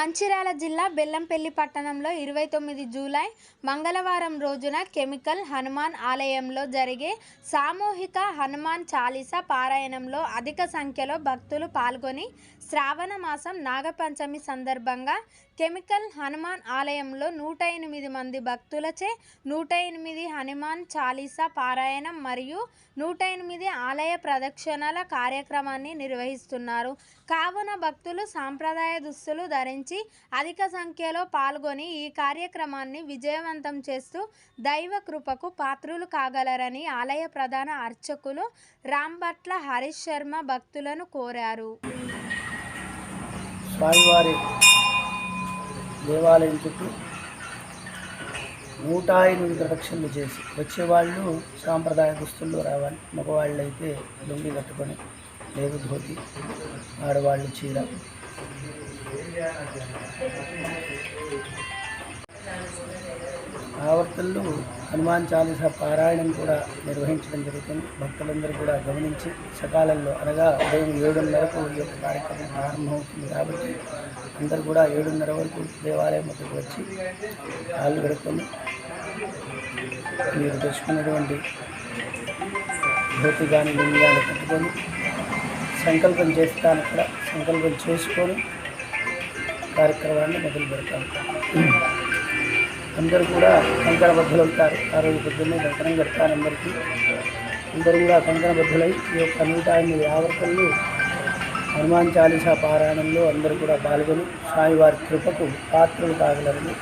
మంచిర్యాల జిల్లా బెల్లంపల్లి పట్టణంలో ఇరవై తొమ్మిది జూలై మంగళవారం రోజున కెమికల్ హనుమాన్ ఆలయంలో జరిగే సామూహిక హనుమాన్ చాలీసా పారాయణంలో అధిక సంఖ్యలో భక్తులు పాల్గొని శ్రావణ మాసం నాగపంచమి సందర్భంగా కెమికల్ హనుమాన్ ఆలయంలో నూట ఎనిమిది మంది భక్తులచే నూట ఎనిమిది హనుమాన్ చాలీసా పారాయణం మరియు నూట ఎనిమిది ఆలయ ప్రదక్షిణల కార్యక్రమాన్ని నిర్వహిస్తున్నారు. కావున భక్తులు సాంప్రదాయ దుస్తులు ధరించి అధిక సంఖ్యలో పాల్గొని ఈ కార్యక్రమాన్ని విజయవంతం చేస్తూ దైవ కృపకు పాత్రులు కాగలరని ఆలయ ప్రధాన అర్చకులు రాంభట్ల హరీష్ శర్మ భక్తులను కోరారు. స్వామివారి దేవాలయం చుట్టూ నూట ఎనిమిది ప్రదక్షిణలు చేసి వచ్చేవాళ్ళు సాంప్రదాయ దుస్తుల్లో రావాలి. మగవాళ్ళు అయితే లుంగి కట్టుకొని లేదు ధోతి ఆడవాళ్ళు చీర ఆవర్తల్లో హనుమాన్ చాలీస పారాయణం కూడా నిర్వహించడం జరుగుతుంది. భక్తులందరూ కూడా గమనించి సకాలంలో అనగా ఉదయం ఏడున్నరకు ఈ యొక్క కార్యక్రమం ప్రారంభమవుతుంది కాబట్టి అందరూ కూడా ఏడున్నర వరకు దేవాలయం వద్దకు వచ్చి కాళ్ళు గడుపుకొని మీరు తెచ్చుకున్నటువంటి ధోతి కానీ లింగాన్ని కానీ కట్టుకొని సంకల్పం చేస్తాను అక్కడ సంకల్పం చేసుకొని కార్యక్రమాన్ని మొదలు పెడతాం. అందరూ కూడా కంకణ బద్దలు ఆ రోజు పొద్దున్నే దర్శనం పెడతారు అందరికీ. అందరూ కూడా కంకణ బద్దలై ఈ యొక్క నూట ఎనిమిది ఆవర్తనలు హనుమాన్ చాలీసా పారాయణంలో అందరూ కూడా పాల్గొని స్వామివారి కృపకు పాత్రలు కాగలరని